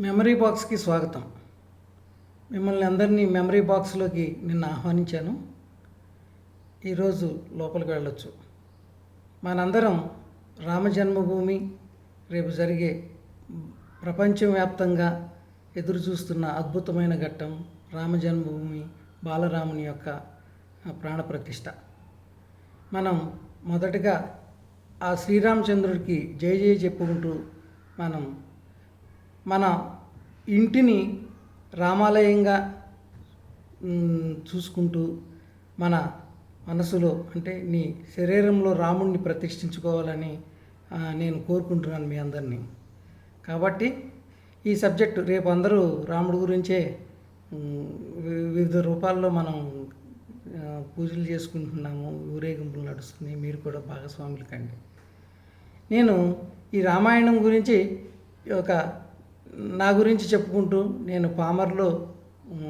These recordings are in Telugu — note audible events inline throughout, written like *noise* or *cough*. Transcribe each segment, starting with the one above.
మెమరీ బాక్స్కి స్వాగతం. మిమ్మల్ని అందరినీ మెమరీ బాక్స్లోకి నిన్న ఆహ్వానించాను. ఈరోజు లోపలికి వెళ్ళొచ్చు. మనందరం రామ జన్మభూమి రేపు జరిగే ప్రపంచవ్యాప్తంగా ఎదురు చూస్తున్న అద్భుతమైన ఘట్టం రామ జన్మభూమి బాలరాముని యొక్క ప్రాణప్రతిష్ఠ మనం మొదటగా ఆ శ్రీరామచంద్రుడికి జై జై చెప్పుకుంటూ మనం మన ఇంటిని రామాలయంగా చూసుకుంటూ మన మనసులో అంటే నీ శరీరంలో రాముడిని ప్రతిష్ఠించుకోవాలని నేను కోరుకుంటున్నాను మీ అందరినీ. కాబట్టి ఈ సబ్జెక్టు రేపు అందరూ రాముడి గురించే వివిధ రూపాల్లో మనం పూజలు చేసుకుంటున్నాము ఊరేగింపులు నడుస్తుంది మీరు కూడా భాగస్వాములు కండి. నేను ఈ రామాయణం గురించి ఒక నా గురించి చెప్పుకుంటూ నేను పామర్లో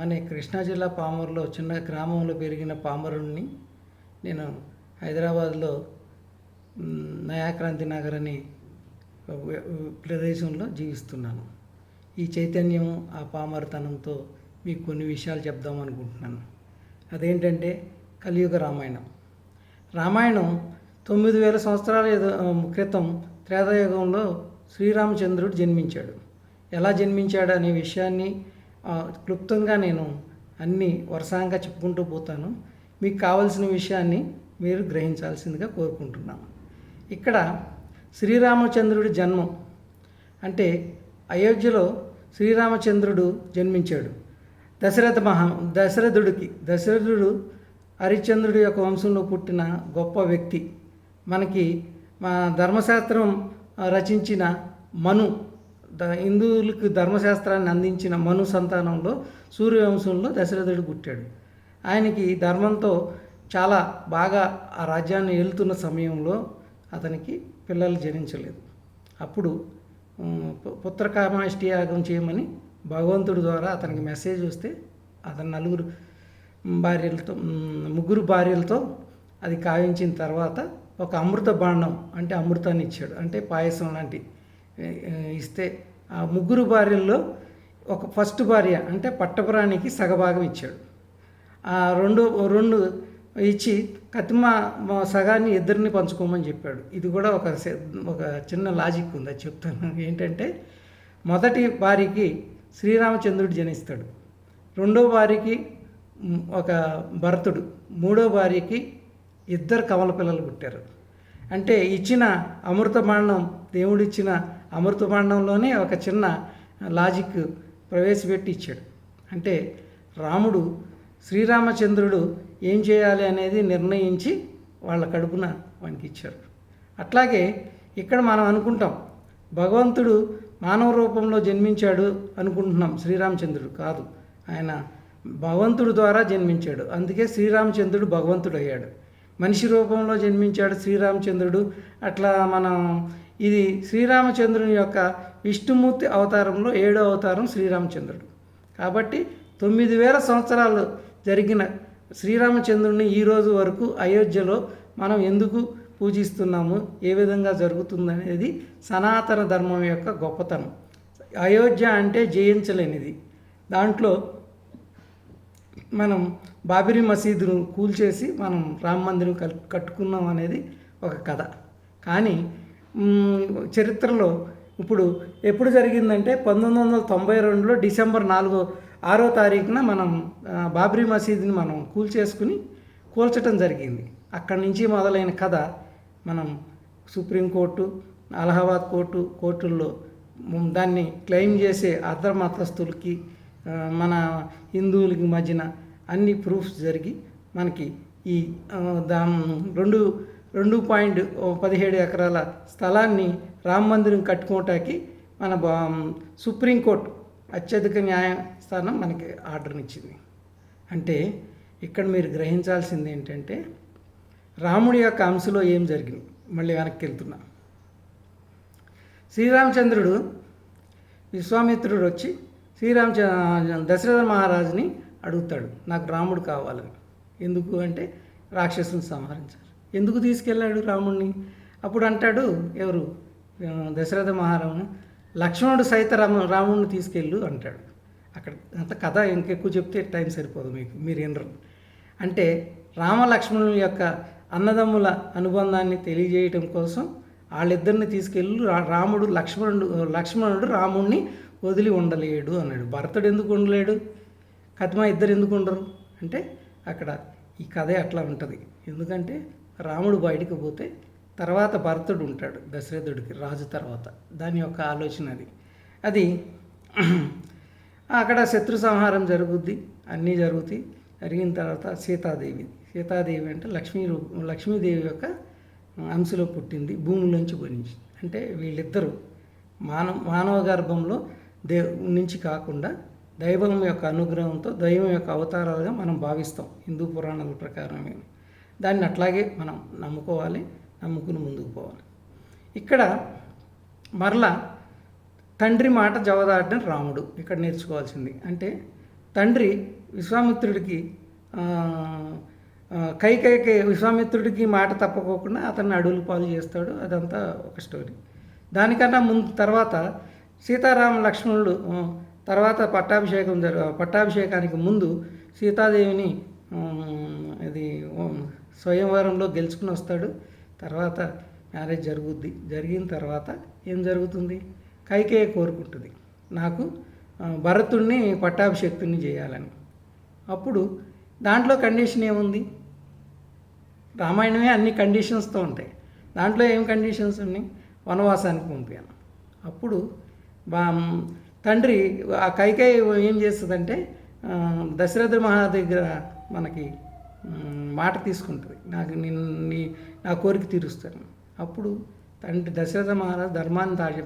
అనే కృష్ణా జిల్లా పామర్లో చిన్న గ్రామంలో పెరిగిన పామరుణ్ణి నేను హైదరాబాద్లో నయాక్రాంతి నగర్ అనే ప్రదేశంలో జీవిస్తున్నాను. ఈ చైతన్యం ఆ పామరతనంతో మీకు కొన్ని విషయాలు చెప్దాం అనుకుంటున్నాను. అదేంటంటే కలియుగ రామాయణం. రామాయణం తొమ్మిది వేల సంవత్సరాల ఏదో- క్రితం త్రేతాయుగంలో శ్రీరామచంద్రుడు జన్మించాడు. ఎలా జన్మించాడు అనే విషయాన్ని క్లుప్తంగా నేను అన్ని వరుసంగా చెప్పుకుంటూ పోతాను. మీకు కావలసిన విషయాన్ని మీరు గ్రహించాల్సిందిగా కోరుకుంటున్నాను ఇక్కడ శ్రీరామచంద్రుడి జన్మం. అంటే అయోధ్యలో శ్రీరామచంద్రుడు జన్మించాడు. దశరథ మహా దశరథుడికి దశరథుడు హరిశ్చంద్రుడి యొక్క వంశంలో పుట్టిన గొప్ప వ్యక్తి. మనకి మా ధర్మశాస్త్రం రచించిన మను. హిందువులకు ధర్మశాస్త్రాన్ని అందించిన మను సంతానంలో సూర్యవంశంలో దశరథుడు పుట్టాడు. ఆయనకి ధర్మంతో చాలా బాగా ఆ రాజ్యాన్ని ఏలుతున్న సమయంలో అతనికి పిల్లలు జనించలేదు. అప్పుడు పుత్రకామాష్టి యాగం చేయమని భగవంతుడి ద్వారా అతనికి మెసేజ్ వస్తే అతను నలుగురు భార్యలతో ముగ్గురు భార్యలతో అది కావించిన తర్వాత ఒక అమృత బాండం అంటే అమృతాన్ని ఇచ్చాడు. అంటే పాయసం లాంటి ఇస్తే ఆ ముగ్గురు భార్యల్లో ఒక ఫస్ట్ భార్య అంటే పట్టపురాణికి సగభాగం ఇచ్చాడు. ఆ రెండు రెండు ఇచ్చి కతిమ సగాన్ని ఇద్దరిని పంచుకోమని చెప్పాడు. ఇది కూడా ఒక ఒక చిన్న లాజిక్ ఉంది అది చెప్తాను. ఏంటంటే మొదటి భార్యకి శ్రీరామచంద్రుడు జనిస్తాడు. రెండో భార్యకి ఒక భరతుడు మూడో భార్యకి ఇద్దరు కమల పిల్లలు పుట్టారు. అంటే ఇచ్చిన అమృతమాండం దేవుడిచ్చిన అమృతమాండంలోనే ఒక చిన్న లాజిక్ ప్రవేశపెట్టి ఇచ్చాడు. అంటే రాముడు శ్రీరామచంద్రుడు ఏం చేయాలి అనేది నిర్ణయించి వాళ్ళ కడుపున వానికి ఇచ్చారు అట్లాగే ఇక్కడ మనం అనుకుంటాం భగవంతుడు మానవ రూపంలో జన్మించాడు అనుకుంటున్నాం శ్రీరామచంద్రుడు కాదు. ఆయన భగవంతుడు ద్వారా జన్మించాడు. అందుకే శ్రీరామచంద్రుడు భగవంతుడు అయ్యాడు మనిషి రూపంలో జన్మించాడు శ్రీరామచంద్రుడు. అట్లా మనం ఇది శ్రీరామచంద్రుని యొక్క విష్ణుమూర్తి అవతారంలో ఏడో అవతారం శ్రీరామచంద్రుడు. కాబట్టి తొమ్మిది వేల సంవత్సరాలు జరిగిన శ్రీరామచంద్రుని ఈ రోజు వరకు అయోధ్యలో మనం ఎందుకు పూజిస్తున్నాము? ఏ విధంగా జరుగుతుందనేది సనాతన ధర్మం యొక్క గొప్పతనం. అయోధ్య అంటే జయించలేనిది. దాంట్లో మనం బాబిరి మసీదును కూల్చేసి మనం రామ మందిరం కల్ కట్టుకున్నాం అనేది ఒక కథ. కానీ చరిత్రలో ఇప్పుడు ఎప్పుడు జరిగిందంటే పంతొమ్మిది వందల తొంభై రెండులో డిసెంబర్ నాలుగో ఆరో తారీఖున మనం బాబ్రీ మసీదుని మనం కూల్చేసుకుని కూల్చటం జరిగింది. అక్కడి నుంచి మొదలైన కథ మనం సుప్రీంకోర్టు అలహాబాద్ కోర్టు కోర్టుల్లో దాన్ని క్లెయిమ్ చేసే అర్ధ మతస్థులకి మన హిందువులకి మధ్యన అన్ని ప్రూఫ్స్ జరిగి మనకి ఈ దా రెండు రెండు పాయింట్ పదిహేడు ఎకరాల స్థలాన్ని రామ మందిరం కట్టుకోవటానికి మన బా- సుప్రీంకోర్టు అత్యధిక న్యాయస్థానం మనకి ఆర్డర్నిచ్చింది అంటే ఇక్కడ మీరు గ్రహించాల్సింది ఏంటంటే రాముడి యొక్క అంశలో ఏం జరిగింది? మళ్ళీ వెనక్కి వెళ్తున్నా. శ్రీరామచంద్రుడు విశ్వామిత్రుడు వచ్చి శ్రీరామచంద్ర దశరథ మహారాజుని అడుగుతాడు నాకు రాముడు కావాలని. ఎందుకు అంటే రాక్షసుని సంహరించాలి. ఎందుకు తీసుకెళ్ళాడు రాముణ్ణి? అప్పుడు అంటాడు ఎవరు? దశరథ మహారాముని లక్ష్మణుడు సైత రామ రాముడిని తీసుకెళ్ళు అంటాడు. అక్కడ అంత కథ ఇంకెక్కువ చెప్తే టైం సరిపోదు మీకు మీరు వినరు. అంటే రామ లక్ష్మణుల యొక్క అన్నదమ్ముల అనుబంధాన్ని తెలియజేయటం కోసం వాళ్ళిద్దరిని తీసుకెళ్ళు రా- రాముడు లక్ష్మణుడు లక్ష్మణుడు రాముడిని వదిలి ఉండలేడు అన్నాడు. భరతుడు ఎందుకు ఉండలేడు? కథమా ఇద్దరు ఎందుకు ఉండరు? అంటే అక్కడ ఈ కథే అట్లా ఉంటుంది. ఎందుకంటే రాముడు బయటికి పోతే తర్వాత భరతుడు ఉంటాడు దశరథుడికి రాజు తర్వాత. దాని యొక్క ఆలోచన అది. అది *clears throat* అక్కడ శత్రు సంహారం జరుగుద్ది అన్నీ జరుగుతాయి. జరిగిన తర్వాత సీతాదేవి సీతాదేవి అంటే లక్ష్మీ రూప లక్ష్మీదేవి యొక్క అంశలో పుట్టింది భూమిలోంచి గురించి అంటే వీళ్ళిద్దరూ మానవ మానవ గర్భంలో దే నుంచి కాకుండా దైవం యొక్క అనుగ్రహంతో దైవం యొక్క అవతారాలుగా మనం భావిస్తాం. హిందూ పురాణాల ప్రకారమే. దాన్ని అట్లాగే మనం నమ్ముకోవాలి నమ్ముకుని ముందుకు పోవాలి. ఇక్కడ మరలా తండ్రి మాట జవదాటం రాముడు ఇక్కడ నేర్చుకోవాల్సింది. అంటే తండ్రి విశ్వామిత్రుడికి ఆ, కైకైకి విశ్వామిత్రుడికి మాట తప్పకోకుండా అతన్ని అడవులు పాలు చేస్తాడు. అదంతా ఒక స్టోరీ. దానికన్నా ముందు తర్వాత సీతారామ లక్ష్మణుడు తర్వాత పట్టాభిషేకం జరు పట్టాభిషేకానికి ముందు సీతాదేవిని ఇది స్వయంవరంలో గెలుచుకుని వస్తాడు. తర్వాత మ్యారేజ్ జరుగుద్ది. జరిగిన తర్వాత ఏం జరుగుతుంది? కైకేయ కోరుకుంటుంది. నాకు భరతుణ్ణి పట్టాభిషక్తుని చేయాలని. అప్పుడు దాంట్లో కండిషన్ ఏముంది? రామాయణమే అన్ని కండిషన్స్తో ఉంటాయి. దాంట్లో ఏం కండిషన్స్ ఉన్నాయి? వనవాసానికి పంపాను అప్పుడు బా తండ్రి ఆ కైకేయి ఏం చేస్తుందంటే దశరథ మహా దగ్గర మనకి మాట తీసుకుంటుంది. నాకు నిన్ను నీ నా కోరిక తీరుస్తాను అప్పుడు తండ్రి దశరథ మహారాజు ధర్మాన్ని దాచి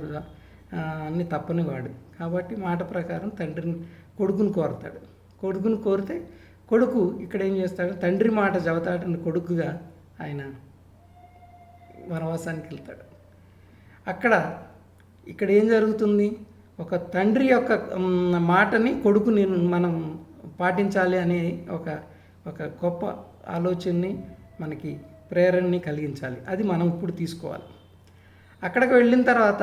అన్ని తప్పని వాడు. కాబట్టి మాట ప్రకారం తండ్రిని కొడుకుని కోరతాడు. కొడుకుని కోరితే కొడుకు ఇక్కడ ఏం చేస్తాడు? తండ్రి మాట చదువుతాడని కొడుకుగా ఆయన వనవాసానికి వెళ్తాడు. అక్కడ ఇక్కడ ఏం జరుగుతుంది? ఒక తండ్రి యొక్క మాటని కొడుకు నేను మనం పాటించాలి అనే ఒక ఒక గొప్ప ఆలోచనని మనకి ప్రేరణని కలిగించాలి. అది మనం ఇప్పుడు తీసుకోవాలి. అక్కడికి వెళ్ళిన తర్వాత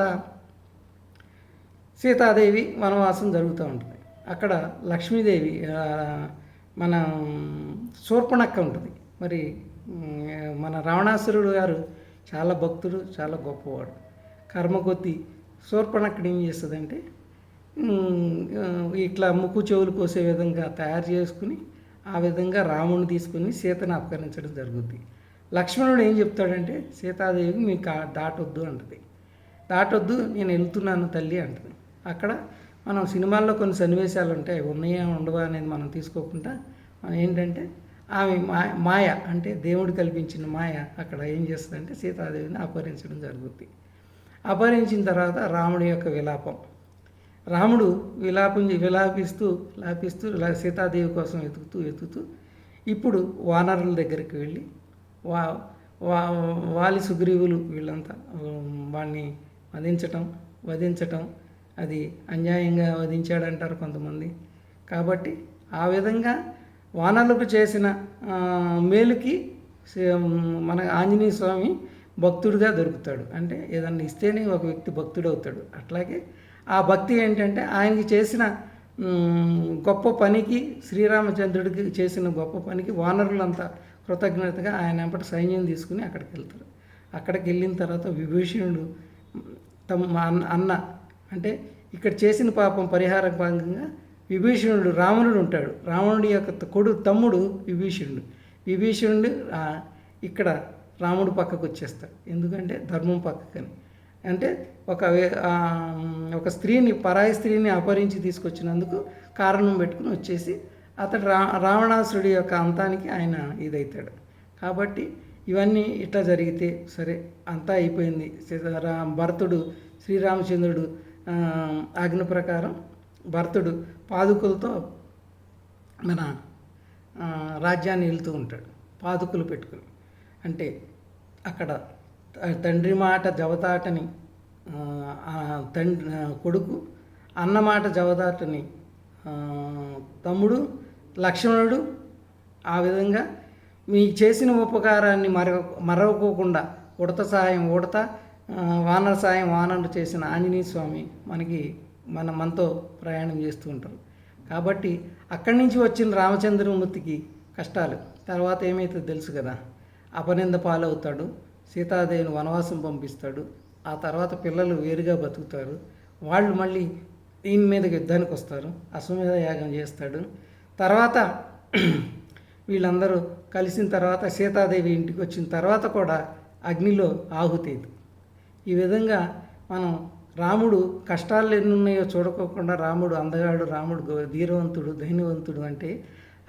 సీతాదేవి వనవాసం జరుగుతూ ఉంటుంది. అక్కడ లక్ష్మీదేవి మన శూర్పణక్క ఉంటుంది. మరి మన రావణాసురుడు గారు చాలా భక్తుడు చాలా గొప్పవాడు. కర్మ కొద్ది శూర్పణక్కడు ఏం చేస్తుందంటే ఇట్లా ముక్కు చెవులు కోసే విధంగా తయారు చేసుకుని ఆ విధంగా రాముడిని తీసుకుని సీతను అపహరించడం జరుగుద్ది. లక్ష్మణుడు ఏం చెప్తాడంటే సీతాదేవికి మీకు దాటొద్దు అంటది. దాటొద్దు నేను వెళ్తున్నాను తల్లి అంటది. అక్కడ మనం సినిమాల్లో కొన్ని సన్నివేశాలు ఉంటాయి ఉన్నాయా ఉండవా అనేది మనం తీసుకోకుండా మనం ఏంటంటే ఆమె మాయ అంటే దేవుడు కల్పించిన మాయ అక్కడ ఏం చేస్తుందంటే సీతాదేవిని అపహరించడం జరుగుద్ది. అపహరించిన తర్వాత రాముడి యొక్క విలాపం. రాముడు విలాపం విలాపిస్తూ లాపిస్తూ ఇలా సీతాదేవి కోసం వెతుకుతూ వెతుకుతూ ఇప్పుడు వానరుల దగ్గరికి వెళ్ళి వా వా వాలి సుగ్రీవులు వీళ్ళంతా వాణ్ణి వాడిని వధించటం వధించటం అది అన్యాయంగా వధించాడంటారు కొంతమంది. కాబట్టి ఆ విధంగా వానరులకు చేసిన మేలుకి మన ఆంజనేయ స్వామి భక్తుడిగా దొరుకుతాడు. అంటే ఏదన్నా ఇస్తేనే ఒక వ్యక్తి భక్తుడు అవుతాడు అట్లాగే ఆ భక్తి ఏంటంటే ఆయనకి చేసిన గొప్ప పనికి శ్రీరామచంద్రుడికి చేసిన గొప్ప పనికి వానరులంతా కృతజ్ఞతగా ఆయన వెంపటి సైన్యం తీసుకుని అక్కడికి వెళ్తారు. అక్కడికి వెళ్ళిన తర్వాత విభీషణుడు తమ అన్న అన్న అంటే ఇక్కడ చేసిన పాపం పరిహార భాగంగా విభీషణుడు రావణుడు ఉంటాడు. రావణుడి యొక్క కొడు తమ్ముడు విభీషణుడు. విభీషణుడు ఇక్కడ రాముడు పక్కకు వచ్చేస్తాడు. ఎందుకంటే ధర్మం పక్కకని. అంటే ఒక ఒక స్త్రీని పరాయి స్త్రీని అపహరించి తీసుకొచ్చినందుకు కారణం పెట్టుకుని వచ్చేసి అతడు రా రావణాసురుడి యొక్క అంతానికి ఆయన ఇదవుతాడు కాబట్టి ఇవన్నీ ఇట్లా జరిగితే సరే అంతా అయిపోయింది. భరతుడు శ్రీరామచంద్రుడు ఆ, ఆజ్ఞ ప్రకారం భరతుడు పాదుకులతో మన రాజ్యాన్ని వెళ్తూ ఉంటాడు. పాదుకులు పెట్టుకుని. అంటే అక్కడ తండ్రి మాట జవదాటని తండ్రి కొడుకు అన్నమాట జవదాటని తమ్ముడు లక్ష్మణుడు ఆ విధంగా మీ చేసిన ఉపకారాన్ని మరవ మరవకోకుండా ఉడత సహాయం ఉడత వానర సాయం వానరు చేసిన ఆంజనేయ స్వామి మనకి మన మనతో ప్రయాణం చేస్తూ ఉంటారు. కాబట్టి అక్కడి నుంచి వచ్చిన రామచంద్రమూర్తికి కష్టాలు. తర్వాత ఏమైతే తెలుసు కదా అపనింద పాలవుతాడు. సీతాదేవిని వనవాసం పంపిస్తాడు. ఆ తర్వాత పిల్లలు వేరుగా బతుకుతారు. వాళ్ళు మళ్ళీ దీని మీదకి యుద్ధానికి వస్తారు. అశ్వమేధ యాగం చేస్తాడు. తర్వాత *clears throat* వీళ్ళందరూ కలిసిన తర్వాత సీతాదేవి ఇంటికి వచ్చిన తర్వాత కూడా అగ్నిలో ఆహుతి ఈ విధంగా మనం రాముడు కష్టాలు ఎన్ని ఉన్నాయో చూడకోకుండా రాముడు అందగాడు రాముడు ధీరవంతుడు ధైర్యవంతుడు అంటే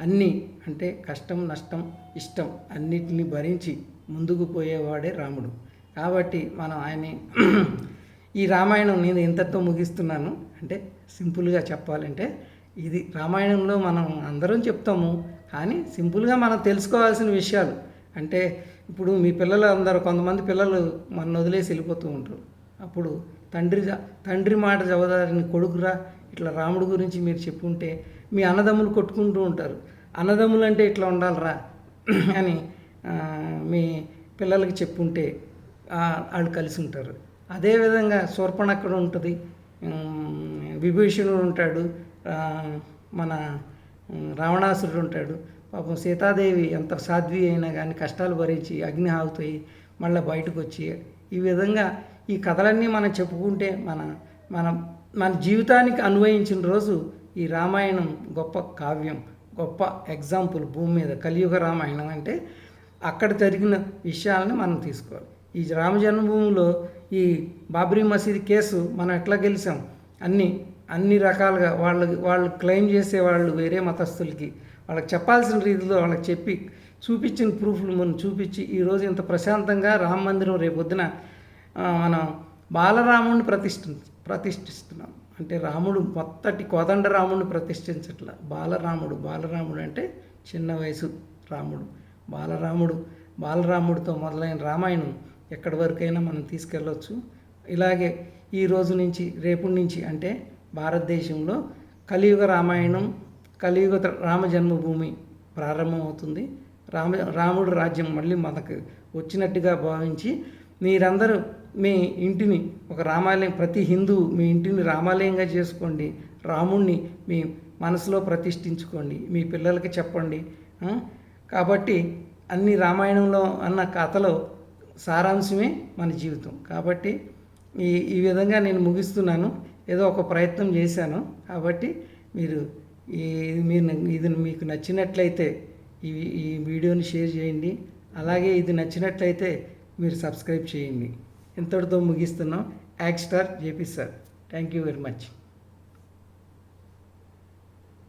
అన్నీ అంటే కష్టం నష్టం ఇష్టం అన్నిటిని భరించి ముందుకు పోయేవాడే రాముడు. కాబట్టి మనం ఆయన ఈ రామాయణం నేను ఇంతతో ముగిస్తున్నాను అంటే సింపుల్గా చెప్పాలంటే ఇది రామాయణంలో మనం అందరం చెప్తాము కానీ సింపుల్గా మనం తెలుసుకోవాల్సిన విషయాలు. అంటే ఇప్పుడు మీ పిల్లలు అందరూ కొంతమంది పిల్లలు మన వదిలేసి వెళ్ళిపోతూ ఉంటారు. అప్పుడు తండ్రి తండ్రి మాట జవదారిని కొడుకురా ఇట్లా రాముడు గురించి మీరు చెప్పుంటే మీ అన్నదమ్ములు కొట్టుకుంటూ ఉంటారు. అన్నదమ్ములు అంటే ఇట్లా ఉండాలిరా *clears throat* అని మీ పిల్లలకి చెప్పుంటే వాళ్ళు కలిసి ఉంటారు. అదేవిధంగా శూర్పణక్కడ ఉంటుంది? విభీషణుడు ఉంటాడు మన రావణాసురుడు ఉంటాడు. పాపం సీతాదేవి ఎంత సాధ్వి అయినా కానీ కష్టాలు భరించి అగ్ని ఆగుతాయి. మళ్ళీ బయటకు వచ్చి ఈ విధంగా ఈ కథలన్నీ మనం చెప్పుకుంటే మన మన మన జీవితానికి అన్వయించిన రోజు ఈ రామాయణం గొప్ప కావ్యం గొప్ప ఎగ్జాంపుల్ భూమి మీద కలియుగ రామాయణం అంటే అక్కడ జరిగిన విషయాలని మనం తీసుకోవాలి. ఈ రామ జన్మభూమిలో ఈ బాబ్రీ మసీద్ కేసు మనం ఎట్లా గెలిచాం? అన్ని అన్ని రకాలుగా వాళ్ళు వాళ్ళు క్లెయిమ్ చేసే వాళ్ళు వేరే మతస్థులకి. వాళ్ళకి చెప్పాల్సిన రీతిలో వాళ్ళకి చెప్పి చూపించిన ప్రూఫ్లు మనం చూపించి ఈరోజు ఇంత ప్రశాంతంగా రామ మందిరం రేపొద్దున మనం బాలరాముడిని ప్రతిష్ఠి ప్రతిష్ఠిస్తున్నాం. అంటే రాముడు మొత్తటి కోదండ రాముడిని ప్రతిష్ఠించట్ల. బాలరాముడు బాలరాముడు అంటే చిన్న వయసు రాముడు. బాలరాముడు బాలరాముడితో మొదలైన రామాయణం ఎక్కడి వరకైనా మనం తీసుకెళ్ళవచ్చు ఇలాగే ఈ రోజు నుంచి రేపటి నుంచి అంటే భారతదేశంలో కలియుగ రామాయణం కలియుగ రామ జన్మభూమి ప్రారంభమవుతుంది. రామ రాముడు రాజ్యం మళ్ళీ మనకు వచ్చినట్టుగా భావించి మీరందరూ మీ ఇంటిని ఒక రామాలయం ప్రతి హిందూ మీ ఇంటిని రామాలయంగా చేసుకోండి. రాముణ్ణి మీ మనసులో ప్రతిష్ఠించుకోండి. మీ పిల్లలకి చెప్పండి. కాబట్టి అన్ని రామాయణంలో అన్న కథలో సారాంశమే మన జీవితం. కాబట్టి ఈ ఈ విధంగా నేను ముగిస్తున్నాను. ఏదో ఒక ప్రయత్నం చేశాను. కాబట్టి మీరు ఇది మీరు ఇది మీకు నచ్చినట్లయితే ఈ ఈ వీడియోని షేర్ చేయండి. అలాగే ఇది నచ్చినట్లయితే మీరు సబ్స్క్రైబ్ చేయండి. ఇంతటితో ముగిస్తున్నాం. యాక్స్టార్ JP sir. Thank you very much.